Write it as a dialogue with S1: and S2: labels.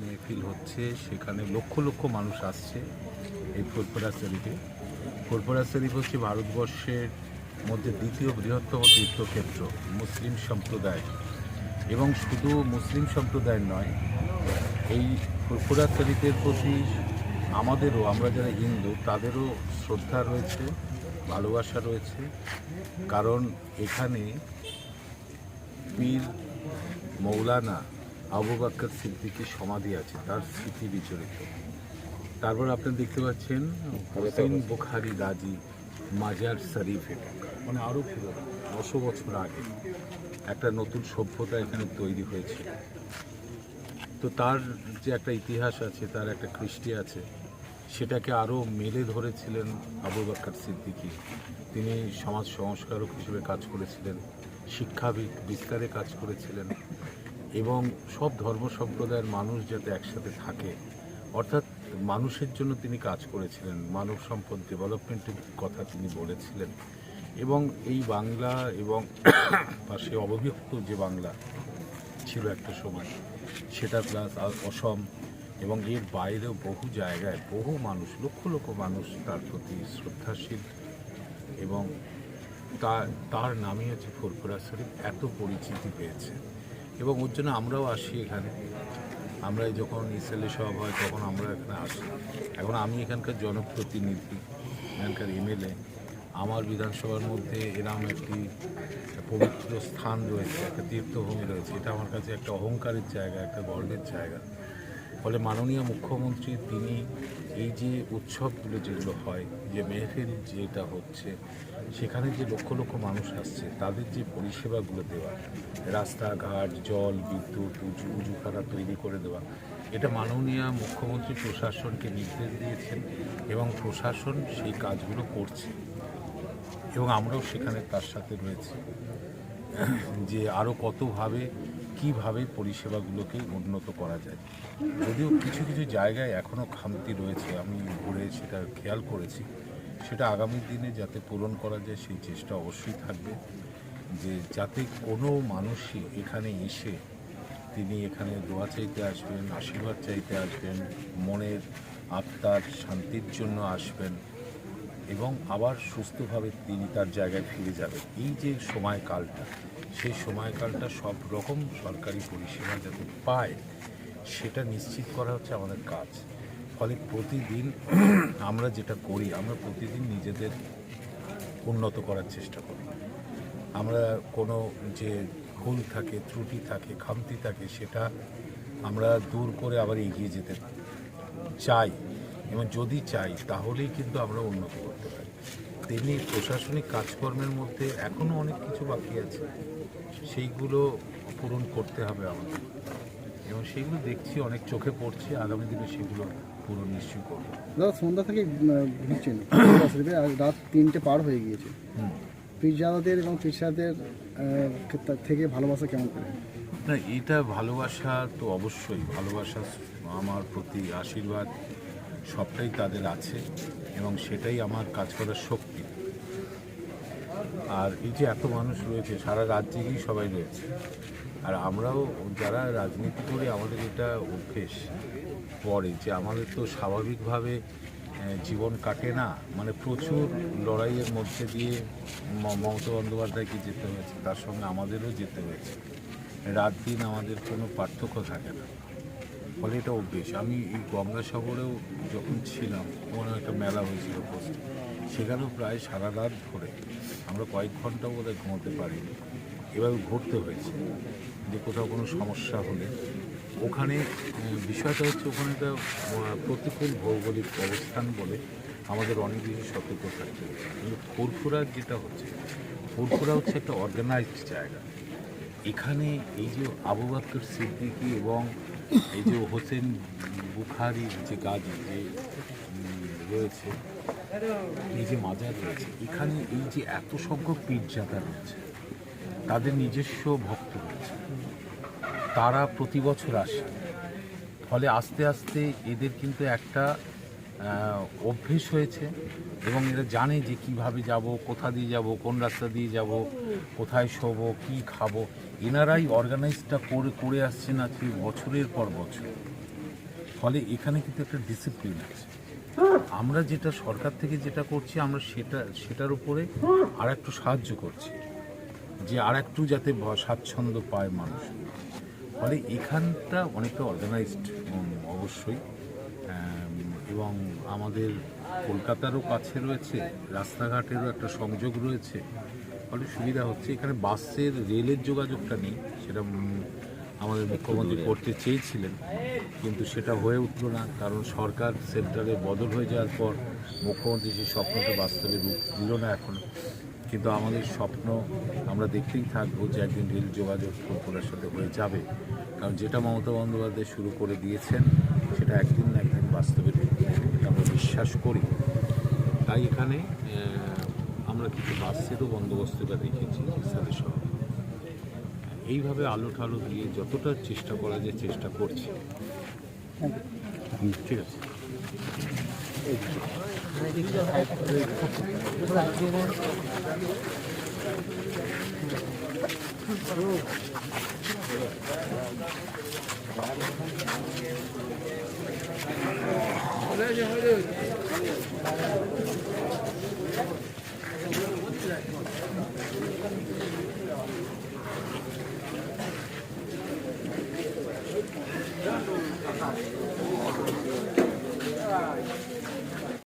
S1: মেহফিল হচ্ছে, সেখানে লক্ষ লক্ষ মানুষ আসছে এই ফুরফুরা শরীফে ফুরফুরা শরীফ হচ্ছে ভারতবর্ষের মধ্যে দ্বিতীয় বৃহত্তম তীর্থক্ষেত্র, মুসলিম সম্প্রদায়। এবং শুধু মুসলিম সম্প্রদায় নয় এই ফুরফুরা শরীফের প্রতি আমাদেরও, আমরা যারা হিন্দু, তাদেরও শ্রদ্ধা রয়েছে, ভালোবাসা রয়েছে। কারণ এখানে পীর মৌলানা আবু বাক্কর সিদ্দিকির সমাধি আছে, তার স্মৃতি বিচরিত। তারপর আপনি দেখতে পাচ্ছেন হোসেন বুখারি গাজী মাজার শরীফ মানে আরও পুরো নশো বছর আগে একটা নতুন সভ্যতা এখানে তৈরি হয়েছে। তো তার যে একটা ইতিহাস আছে, তার একটা কৃষ্টি আছে, সেটাকে আরও মেলে ধরেছিলেন আবু বাক্কর সিদ্দিকী। তিনি সমাজ সংস্কারক হিসেবে কাজ করেছিলেন শিক্ষা বি- বিস্তারে কাজ করেছিলেন এবং সব ধর্ম সম্প্রদায়ের মানুষ যাতে একসাথে থাকে, অর্থাৎ মানুষের জন্য তিনি কাজ করেছিলেন, মানব সম্পদ ডেভেলপমেন্টের কথা তিনি বলেছিলেন। এবং এই বাংলা এবং পাশে অববিভক্ত যে বাংলা ছিল একটা সময় সেটা প্লাস অসম এবং এর বাইরেও বহু জায়গায় বহু মানুষ, লক্ষ লক্ষ মানুষ তার প্রতি শ্রদ্ধাশীল এবং তার তার নামে হচ্ছে ফুরফুরা শরীফ, এত পরিচিতি পেয়েছে। এবং ওর জন্য আমরাও আসি এখানে। আমরা যখন ইসেলে সব হয় তখন আমরা এখানে আসি। এখন আমি এখানকার জনপ্রতিনিধি, এখানকার এমএলএ আমার বিধানসভার মধ্যে এরম একটি পবিত্র স্থান রয়েছে, একটা তীর্থভূমি রয়েছে। এটা আমার কাছে একটা অহংকারের জায়গা, একটা গর্বের জায়গা। ফলে মাননীয় মুখ্যমন্ত্রী, তিনি এই যে উৎসবগুলো যেগুলো হয়, যে মেহফিল যেটা হচ্ছে, সেখানে যে লক্ষ লক্ষ মানুষ আসছে, তাদের যে পরিষেবাগুলো দেওয়া, রাস্তাঘাট, জল, বিদ্যুৎ উঁচু উঁচু উঁচুখানা তৈরি করে দেওয়া, এটা মাননীয় মুখ্যমন্ত্রী প্রশাসনকে নির্দেশ দিয়েছেন এবং প্রশাসন সেই কাজগুলো করছে। এবং আমরাও সেখানে তার সাথে রয়েছি। যে আরও কতভাবে, কীভাবে পরিষেবাগুলোকে উন্নত করা যায়। যদিও কিছু কিছু জায়গায় এখনও খামতি রয়েছে, আমি ঘুরে সেটা খেয়াল করেছি। সেটা আগামী দিনে যাতে পূরণ করা যায়, সেই চেষ্টা অবশ্যই থাকবে। যে যাতে কোনো মানুষই এখানে এসে তিনি এখানে দোয়া চাইতে আসবেন, আশীর্বাদ চাইতে আসবেন, মনের আত্মার শান্তির জন্য আসবেন এবং আবার সুস্থভাবে তিনি তার জায়গায় ফিরে যাবেন। এই যে সময়কালটা, সেই সময়কালটা সব রকম সরকারি পরিষেবা যাতে পায়, সেটা নিশ্চিত করা হচ্ছে আমাদের কাজ। ফলে প্রতিদিন আমরা যেটা করি, আমরা প্রতিদিন নিজেদের উন্নত করার চেষ্টা করি। আমরা কোনো যে ভুল থাকে, ত্রুটি থাকে, খামতি থাকে, সেটা আমরা দূর করে আবার এগিয়ে যেতে চাই। এবং যদি চাই তাহলেই কিন্তু আমরা উন্নতি করতে পারি। তেমনি প্রশাসনিক কাজকর্মের মধ্যে এখনও অনেক কিছু বাকি আছে। সেইগুলো পূরণ করতে হবে আমাদের। এবং সেগুলো দেখছি অনেক চোখে পড়ছে আগামী দিনে সেগুলো পূরণ নিশ্চয়ই করব।
S2: দাদা সন্ধ্যা থেকে শরীফে রাত তিনটে পার হয়ে গিয়েছে।
S1: হুম।
S2: পিরজাদাদের এবং পিরসাদের থেকে ভালোবাসা কেমন করে?
S1: না এটা ভালোবাসা তো অবশ্যই। ভালোবাসা আমার প্রতি আশীর্বাদ। সবটাই তাদের আছে এবং সেটাই আমার কাজ করার শক্তি। আর এই যে এত মানুষ রয়েছে, সারা রাজ্যেই সবাই রয়েছে। আর আমরাও যারা রাজনীতি করি, আমাদের এটা অভ্যেস পড়ে যে আমাদের তো স্বাভাবিকভাবে জীবন কাটে না। মানে প্রচুর লড়াইয়ের মধ্যে দিয়ে মমতা বন্দ্যোপাধ্যায়কে যেতে হয়েছে, তার সঙ্গে আমাদেরও যেতে হয়েছে। রাত দিন আমাদের কোনো পার্থক্য থাকে না। ফলে এটা অভ্যেস। আমি এই গঙ্গাসাগরেও যখন ছিলাম ওখানে একটা মেলা হয়েছিল সেখানেও প্রায় সারা রাত ধরে আমরা কয়েক ঘন্টাও বোধহয় ঘুমোতে পারিনি। এভাবে ঘুরতে হয়েছে যে কোথাও কোনো সমস্যা হলে। ওখানে বিষয়টা হচ্ছে ওখানে একটা প্রতিকূল ভৌগোলিক অবস্থান বলে আমাদের অনেক বেশি সতর্ক থাকতে হবে ফুরফুরা যেটা হচ্ছে, ফুরফুরা হচ্ছে একটা অর্গানাইজড জায়গা। এখানে এই যে আবু বাক্কর সিদ্দিকী এবং এই যে হোসেন বুখারির যে গাজী যে রয়েছে, এই যে মাজার রয়েছে, এখানে এই যে এত সংখ্যক পীরজাদা রয়েছে, তাদের নিজস্ব ভক্ত রয়েছে, তারা প্রতি বছর আসে। ফলে আস্তে আস্তে এদের কিন্তু একটা অভ্যেস হয়েছে এবং এরা জানে যে কীভাবে যাব, কোথা দিয়ে যাব, কোন রাস্তা দিয়ে যাব, কোথায় শোবো, কি খাব। এনারাই অর্গানাইজটা করে করে আসছেন আজকে বছরের পর বছর। ফলে এখানে কিন্তু একটা ডিসিপ্লিন আছে। আমরা যেটা সরকার থেকে যেটা করছি, আমরা সেটা, সেটার উপরে আর একটু সাহায্য করছি। যে আর একটু যাতে স্বাচ্ছন্দ্য পায় মানুষ। ফলে এখানটা অনেকটা অর্গানাইজড অবশ্যই। এবং আমাদের কলকাতারও কাছে রয়েছে রাস্তাঘাটেরও একটা সংযোগ রয়েছে। ফলে সুবিধা হচ্ছে। এখানে বাসের রেলের যোগাযোগটা নেই সেটা আমাদের মুখ্যমন্ত্রী করতে চেয়েছিলেন কিন্তু সেটা হয়ে উঠল না কারণ সরকার সেন্টারে বদল হয়ে যাওয়ার পর মুখ্যমন্ত্রী সেই স্বপ্নটা বাস্তবে রূপ দিল না এখনও। কিন্তু আমাদের স্বপ্ন আমরা দেখতেই থাকব যে একদিন রেল যোগাযোগ কলকাতার সাথে হয়ে যাবে। কারণ যেটা মমতা বন্দ্যোপাধ্যায় শুরু করে দিয়েছেন সেটা একদিন না একদিন বাস্তবে রূপ নেবে এটা আমরা বিশ্বাস করি। তাই এখানে আমরা কিছু বাসেরও বন্দোবস্ত রেখেছি সাথে সহ। এইভাবে আলো ঠালো দিয়ে যতটা চেষ্টা করা যায় চেষ্টা করছি। ঠিক আছে? Hadi hadi hadi.